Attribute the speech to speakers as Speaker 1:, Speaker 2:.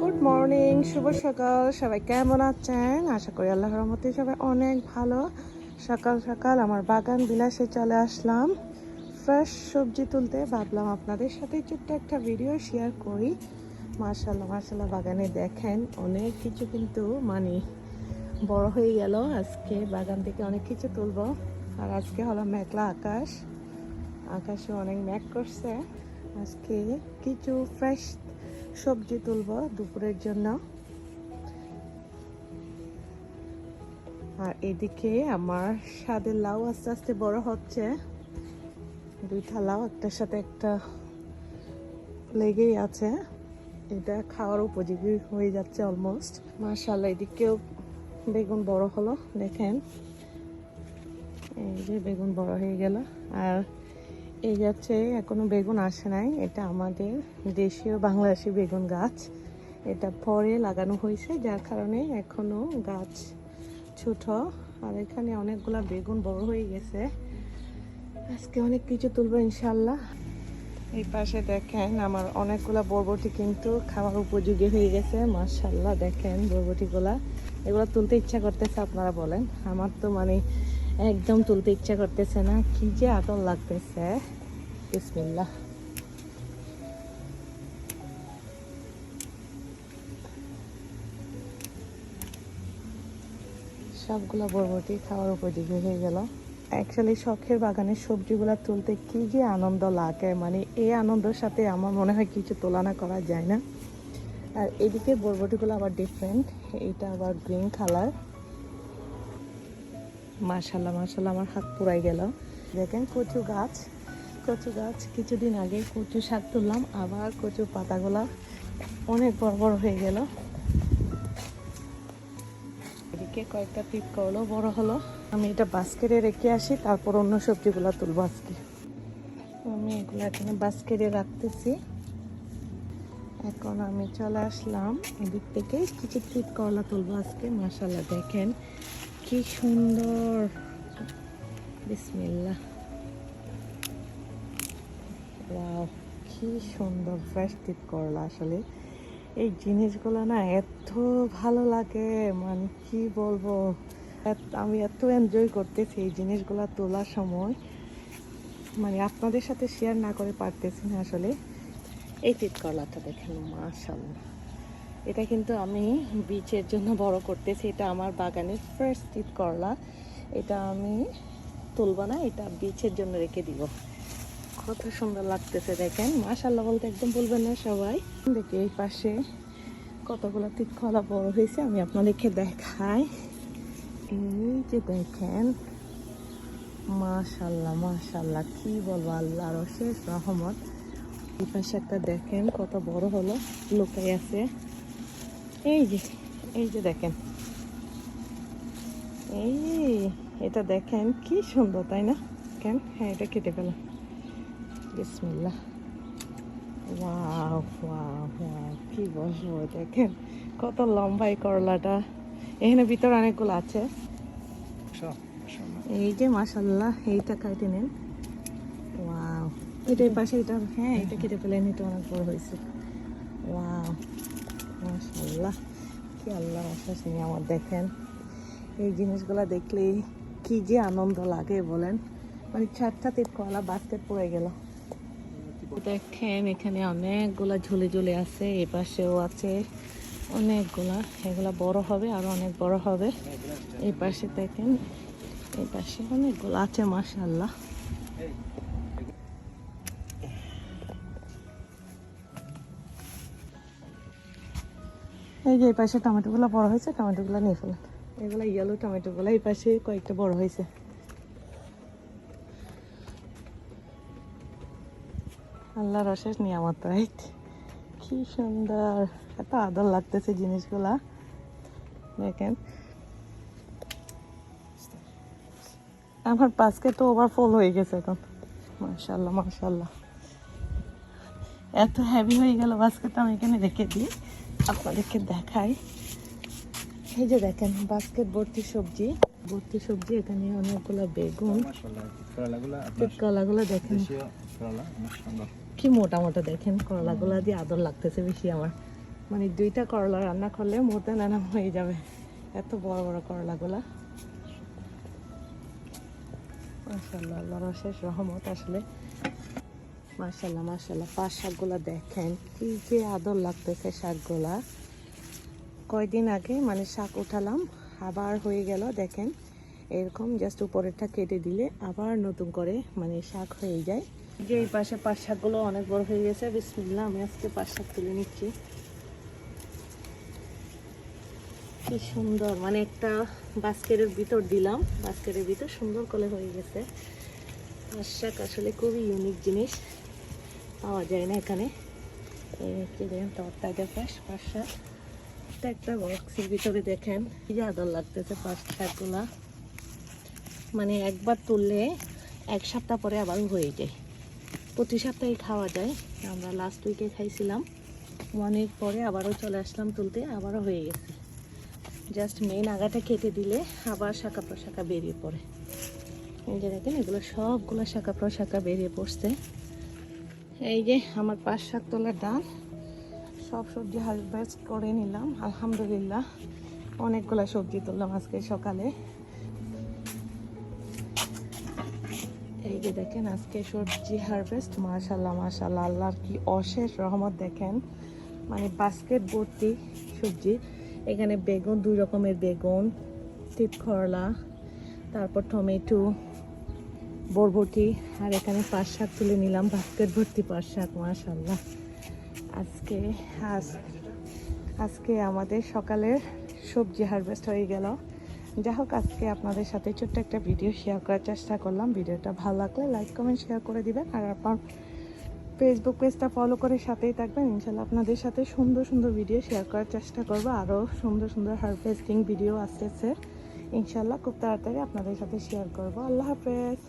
Speaker 1: Good morning শুভ সকাল। সবাই কেমন আছেন? আশা করি আল্লাহর রহমতে সবাই অনেক ভালো। সকাল সকাল আমার বাগান বিলাসে চলে আসলাম। ফ্রেশ সবজি তুলতে ভাবলাম আপনাদের সাথে ছোট্ট একটা ভিডিও শেয়ার করি। মার্শাল্লাহ মার্শাল্লাহ বাগানে দেখেন, অনেক কিছু কিন্তু মানে বড় হয়ে গেল। আজকে বাগান থেকে অনেক কিছু তুলবো। আর আজকে হলো মেঘলা আকাশ। আকাশে অনেক মেঘ করছে। আজকে কিছু ফ্রেশ সবজি তুলব দুপুরের জন্য। আর এদিকে আমার স্বাদের লাউ আস্তে আস্তে বড় হচ্ছে। দুইটা লাউ, একটার সাথে একটা লেগেই আছে। এটা খাওয়ার উপযোগী হয়ে যাচ্ছে অলমোস্ট মার্শাল এদিকেও বেগুন বড় হলো, দেখেন। এই যে বেগুন বড় হয়ে গেল। আর এই যাচ্ছে এখনও বেগুন আসে নাই। এটা আমাদের দেশীয় বাংলাদেশি বেগুন গাছ। এটা পরে লাগানো হয়েছে, যার কারণে এখনও গাছ ছোট। আর এখানে অনেকগুলা বেগুন বড় হয়ে গেছে। আজকে অনেক কিছু তুলবো ইনশাল্লাহ এই পাশে দেখেন, আমার অনেকগুলা বরবটি কিন্তু খাওয়ার উপযোগী হয়ে গেছে। মার্শাল্লাহ দেখেন বরবটিগুলা। এগুলো তুলতে ইচ্ছা করতেছে, আপনারা বলেন। আমার তো মানে একদম তুলতে ইচ্ছা করতেছে না। কি যে আদর লাগতেছে। বিসমিল্লাহ। সবগুলো বরবটি খাওয়ার উপযোগী হয়ে গেল। অ্যাকচুয়ালি শখের বাগানের সবজিগুলো তুলতে কি যে আনন্দ লাগে। মানে এই আনন্দের সাথে আমার মনে হয় কিছু তুলনা করা যায় না। আর এদিকে বরবটিগুলো আবার ডিফারেন্ট এটা আবার গ্রিন কালার মাশাল্লাহ মাশাল্লাহ আমার হাত পুরাই গেল। দেখেন কচু গাছ কচু গাছ, কিছুদিন আগে কচু শাক তুললাম, আবার কচু পাতাগুলা অনেক বড় বড় হয়ে গেল। এদিকে কয়েকটা পিক করল বড় হলো। আমি এটা বাস্কেটে রেখে আসি, তারপর অন্য সবজিগুলো তুলবো আজকে। আমি এগুলো এখানে বাস্কেটে রাখতেছি। এখন আমি চলে আসলাম এদিক থেকে। কিছু পিক করলা তুলবো আজকে মাসাল্লাহ দেখেন। কি সুন্দর। বিসমিল্লাহ। ওয়াও, কি সুন্দর ফ্রেশ টিপ করলা আসলে। এই জিনিসগুলো না এত ভালো লাগে মানে কি বলব? আমি এত এনজয় করতেছি এই জিনিসগুলো তোলার সময়। মানে আপনাদের সাথে শেয়ার না করে পারতেছি না আসলে। এই তিত করলাটা দেখেন মাশাল্লাহ এটা কিন্তু আমি বীজের জন্য বড় করতেছি। এটা আমার বাগানের ফ্রেশ তিত করলা। এটা আমি তুলবো না, এটা বীজের জন্য রেখে দিব। কত সুন্দর লাগতেছে দেখেন। মাশাল্লাহ বলতে একদম বলবেন না সবাই। দেখি এই পাশে কতগুলো তিত কলা বড় হয়েছে, আমি আপনাদেরকে দেখাই। এই যে দেখেন মাশাল্লাহ মাশাল্লাহ কি বলব, আল্লাহর অশেষ রহমত। এই পাশে একটা দেখেন, কত বড় হলো, লোকাই আছে। এই যে এই যে দেখেন। এই এটা দেখেন কি সুন্দর তাই না? কেন? হ্যাঁ এটা কেটে পেলাম বিসমিল্লাহ। ওয়াও ওয়াও ওয়াও কি বলব দেখেন কত লম্বা এই করলাটা। এখানে ভিতরে অনেকগুলো আছে। এই যে মাসাল্লাহ এইটা কাটে নেন। ওয়াও এটা পাশে এটা হ্যাঁ এটা কেটে পেলেন এটা অনেক বড় হয়েছে। ওয়াও। মাসাল্লাহ কি আল্লাহ আশ্বাস নিয়ে আমার দেখেন। এই জিনিসগুলো দেখলে কি যে আনন্দ লাগে বলেন। মানে চারটা তিপ কলা বাস্কেট পড়ে গেল। দেখেন এখানে অনেকগুলা ঝুলে ঝুলে আছে, এ পাশেও আছে অনেকগুলা। এগুলা বড় হবে আর অনেক বড় হবে। এই পাশে দেখেন এই পাশে অনেকগুলো আছে মাশাল্লাহ এই যে এই পাশে টমেটোগুলো বড় হয়েছে, টমেটোগুলো নিয়ে ফেলেন এগুলো ইয়েলো টমেটোগুলো এই পাশে কয়েকটা বড় হয়েছে। আল্লাহর অশেষ নিয়ামত রাইট কি সুন্দর, এত আদর লাগতেছে জিনিসগুলা। দেখেন। আমার পাশকে তো ওভারফুল হয়ে গেছে এখন। মাশাল্লাহ মাশাল্লাহ এত হ্যাভি হয়ে গেল বাস্কেটটা আমি এখানে রেখে দিই। আপনাদেরকে দেখাই। এই যে দেখেন বাস্কেট ভর্তি সবজি। ভর্তি সবজি এখানে অনেকগুলো বেগুন কলাগুলো দেখেন। কি মোটা মোটা দেখেন করলাগুলো দিয়ে আদর লাগতেছে বেশি আমার। মানে দুইটা করলা রান্না করলে মোটা নানা হয়ে যাবে। এত বড় বড় করলাগুলা। মাশাল্লাহ আল্লাহর অশেষ রহমত আসলে। মাশাল্লাহ মাশাল্লাহ পাঁচ শাকগুলা দেখেন, কি যে আদর লাগতেছে শাকগুলা। কয়দিন আগে মানে শাক উঠালাম, আবার হয়ে গেল, দেখেন। এরকম জাস্ট উপরেরটা কেটে দিলে আবার নতুন করে মানে শাক হয়ে যায়। যে এই পাশে পাঁচ শাকগুলো অনেক বড় হয়ে গেছে। বিসমিল্লাহ, আমি আজকে পাঁচ শাক তুলে নিচ্ছি। কি সুন্দর মানে একটা বাস্কেটের ভিতর দিলাম। বাস্কেটের ভিতর সুন্দর করে হয়ে গেছে। পাঁচ শাক আসলে খুবই ইউনিক জিনিস। পাওয়া যায় না এখানে। এই হচ্ছে দেখেন টপ টাইগার পাশ এটা একটা বক্সের ভিতরে দেখেন, কি আদর লাগতেছে পাঁচ শাকগুলা। মানে একবার তুললে এক সপ্তাহ পরে আবার হয়ে যায়। প্রতি সপ্তাহে খাওয়া যায়। আমরা লাস্ট উইকে খাইছিলাম। উইক পরে আবারও চলে আসলাম তুলতে, আবারও হয়ে গেছে। জাস্ট মেইন আগাটা কেটে দিলে আবার শাখা প্রশাখা বেরিয়ে পড়ে। এই যে দেখেন, এগুলো সবগুলো শাখা প্রশাখা বেরিয়ে পড়ছে। এই যে আমার পাঁচ শাক তোলার ডাল। সব সবজি হারভেস্ট করে নিলাম, আলহামদুলিল্লাহ। অনেকগুলো সবজি তুললাম আজকে সকালে। এই যে দেখেন, আজকে সবজি হারভেস্ট মাশাল্লাহ মাশাল্লাহ আল্লাহর কি অশেষ রহমত দেখেন। মানে বাস্কেট ভর্তি সবজি। এখানে বেগুন, দুই রকমের বেগুন তিত করলা তারপর টমেটো বরবটি, আর এখানে পাঁচ শাক তুলে নিলাম বাস্কেট ভর্তি পাঁচ শাক মাশাল্লাহ আজকে, আজ, আজকে আমাদের সকালের সবজি হারভেস্ট হয়ে গেল। যাই হোক, আজকে আপনাদের সাথে ছোট্ট একটা ভিডিও শেয়ার করার চেষ্টা করলাম। ভিডিওটা ভালো লাগলে লাইক কমেন্ট শেয়ার করে দিবেন, আর আপনার ফেসবুক পেজটা ফলো করে সাথেই থাকবেন। ইনশাল্লাহ আপনাদের সাথে সুন্দর সুন্দর ভিডিও শেয়ার করার চেষ্টা করব। আরও সুন্দর সুন্দর হারভেস্টিং ভিডিও আসতেছে। ইনশাল্লাহ খুব তাড়াতাড়ি আপনাদের সাথে শেয়ার করব। আল্লাহ হাফেজ।